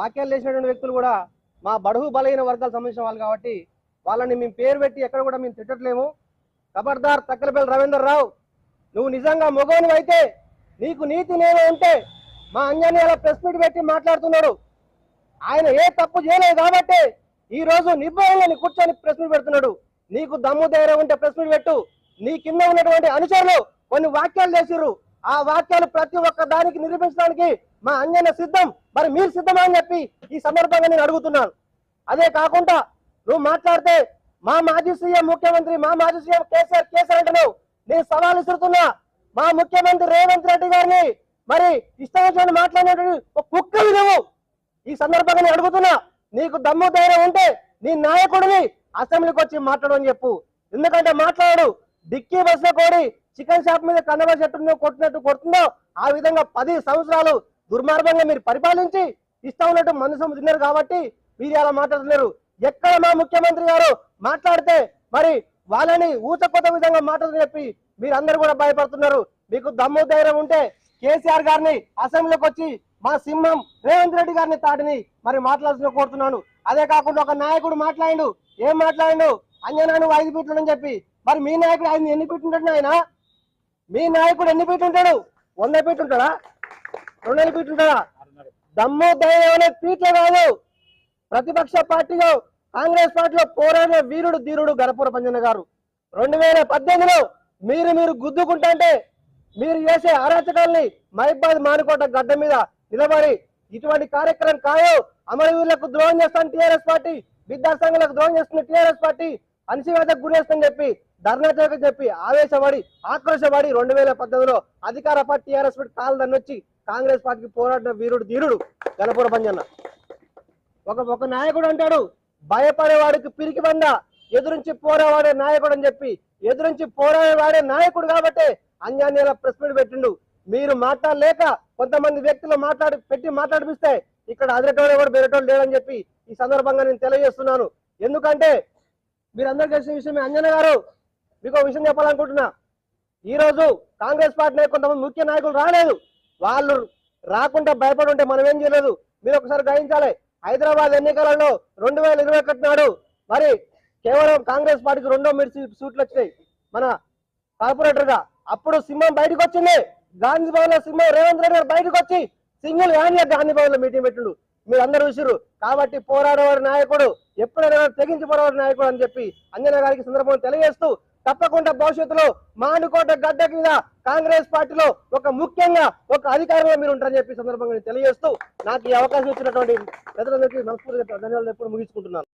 వాక్యాలు చేసినటువంటి వ్యక్తులు కూడా మా బడుగు బలహీన వర్గాలకు సంబంధించిన వాళ్ళు కాబట్టి వాళ్ళని మేము పేరు పెట్టి ఎక్కడ కూడా మేము తిట్టట్లేము. ఖబర్దార్ తక్కలపల్లి రవీందర్ రావు నువ్వు నిజంగా మగోని అయితే నీకు నీతి నేను ఉంటే మా అంజనేయాల ప్రెస్ మీట్ పెట్టి మాట్లాడుతున్నాడు. ఆయన ఏ తప్పు చేయలేదు కాబట్టి ఈ రోజు నిర్భయంగా కూర్చొని ప్రెస్ మీట్ పెడుతున్నాడు. నీకు దమ్ము ధైర్యం ఉంటే ప్రెస్ మీట్ పెట్టు. నీ కింద ఉన్నటువంటి అనుచరులు కొన్ని వాక్యాలు చేసిర్రు. ఆ వాక్యాలు ప్రతి ఒక్క దానికి నిరూపించడానికి మా అంజన సిద్ధం మరి మీరు సిద్ధమా అని చెప్పి ఈ సందర్భంగా నేను అడుగుతున్నాను. అదే కాకుండా నువ్వు మాట్లాడితే మా మాజీ సీఎం ముఖ్యమంత్రి మా మాజీ సీఎం కేసీఆర్ కేసీఆర్ అంటున్నావు. నేను సవాల్ ఇస్తున్నా మా ముఖ్యమంత్రి రేవంత్ రెడ్డి గారిని మరి ఇష్టం వచ్చినట్టు మాట్లాడినటువంటి ఒక కుక్కవి నువ్వు ఈ సందర్భంగా నేను అడుగుతున్నా నీకు దమ్ము ధైర్యం ఉంటే నీ నాయకుడిని అసెంబ్లీకి వచ్చి మాట్లాడమని చెప్పు. ఎందుకంటే మాట్లాడు డిక్కీ బస్సులో కోడి చికెన్ షాప్ మీద కన్నవ చెట్టు కొట్టినట్టు కొడుతుందో ఆ విధంగా పది సంవత్సరాలు దుర్మార్గంగా మీరు పరిపాలించి ఇష్టం ఉన్నట్టు మందు తిన్నారు కాబట్టి మీరు అలా మాట్లాడుతున్నారు. ఎక్కడ మా ముఖ్యమంత్రి గారు మాట్లాడితే మరి వాళ్ళని ఊచకొత్త విధంగా మాట్లాడని చెప్పి మీరందరూ కూడా భయపడుతున్నారు. మీకు దమ్ము ధైర్యం ఉంటే కేసీఆర్ గారిని అసెంబ్లీకి వచ్చి మా సింహం రేవంత్ రెడ్డి గారిని తాటిని మరి మాట్లాడాల్సిన కోరుతున్నాను. అదే కాకుండా ఒక నాయకుడు మాట్లాడిండు. ఏం మాట్లాడిండు? అంజనాను ఐదు ఫీట్లు అని చెప్పి. మరి మీ నాయకుడు ఆయన ఎన్ని ఫీట్లు ఉంటాడు ఆయన మీ నాయకుడు ఎన్ని ఫీట్లు ఉంటాడు? వంద ఫీట్లు ఉంటాడా? రెండు వందల ఫీట్లు ఉంటాడా దమ్ము ధైర్యం అనే కాదు. ప్రతిపక్ష పార్టీలో కాంగ్రెస్ పార్టీలో పోరాడే వీరుడు ధీరుడు గణపూర పంజన్న గారు. రెండు వేల పద్దెనిమిదిలో మీరు మీరు గుద్దుకుంటే మీరు చేసే అరాచకాల్ని మైబాద్ మానుకోట గడ్డ మీద నిలబడి ఇటువంటి కార్యక్రమం కాదు. అమరవీరులకు ద్రోహం చేస్తాను టీఆర్ఎస్ పార్టీ విద్యాసంఘాలకు ద్రోహం చేస్తున్న టీఆర్ఎస్ పార్టీ అణచివేతకు గురేస్తుందని చెప్పి ధర్నా చేయకని చెప్పి ఆవేశపడి ఆక్రోశపడి రెండు వేల పద్దెనిమిదిలో అధికార పార్టీ టీఆర్ఎస్ పార్టీ కాలు వచ్చి కాంగ్రెస్ పార్టీకి పోరాడిన వీరుడు ధీరుడు గణపుర పంజన్న. ఒక ఒక నాయకుడు అంటాడు భయపడేవాడికి పిరికి బంద ఎదురించి పోరావాడే నాయకుడు అని చెప్పి. ఎదురించి పోరాడేవాడే నాయకుడు కాబట్టి అంజాన్యాల ప్రెస్ మీట్ పెట్టిండు. మీరు మాట్లాడలేక కొంతమంది వ్యక్తులు మాట్లాడి పెట్టి మాట్లాడిపిస్తే ఇక్కడ అదిరేటోడు కూడా బెరటోడు లేడని చెప్పి ఈ సందర్భంగా నేను తెలియజేస్తున్నాను. ఎందుకంటే మీరందరూ తెలిసిన విషయమే అంజన గారు. మీకు విషయం చెప్పాలనుకుంటున్నా. ఈ రోజు కాంగ్రెస్ పార్టీ కొంతమంది ముఖ్య నాయకులు రాలేదు. వాళ్ళు రాకుండా భయపడి ఉంటే మనం ఏం చేయలేదు? మీరు ఒకసారి గ్రహించాలి. హైదరాబాద్ ఎన్నికలలో రెండు వేల ఇరవై ఒకటి నాడు మరి కేవలం కాంగ్రెస్ పార్టీకి రెండో మీరు సీ- సీట్లు వచ్చినాయి. మన కార్పొరేటర్గా అప్పుడు సింహం బయటకు వచ్చింది. గాంధీ భవన్లో సింహం రేవంత్ రెడ్డి గారు బయటకు వచ్చి సింగిల్ హ్యాండ్ గాంధీ భవన్లో మీటింగ్ పెట్టిండు. మీరు అందరూ చూసిరు కాబట్టి పోరాడేవాడు నాయకుడు ఎప్పుడైనా తెగించి పోరాడే నాయకుడు అని చెప్పి అంజనా గారికి సందర్భం తెలియజేస్తూ తప్పకుండా భవిష్యత్తులో మానుకోట గడ్డ కింద కాంగ్రెస్ పార్టీలో ఒక ముఖ్యంగా ఒక అధికారంలో మీరు ఉంటారని చెప్పి సందర్భంగా తెలియజేస్తూ నాకు ఈ అవకాశం ఇచ్చినటువంటి ప్రజలందరికీ మనస్ఫూర్తిగా ధన్యవాదాలు ఎప్పుడు ముగించుకుంటున్నాను.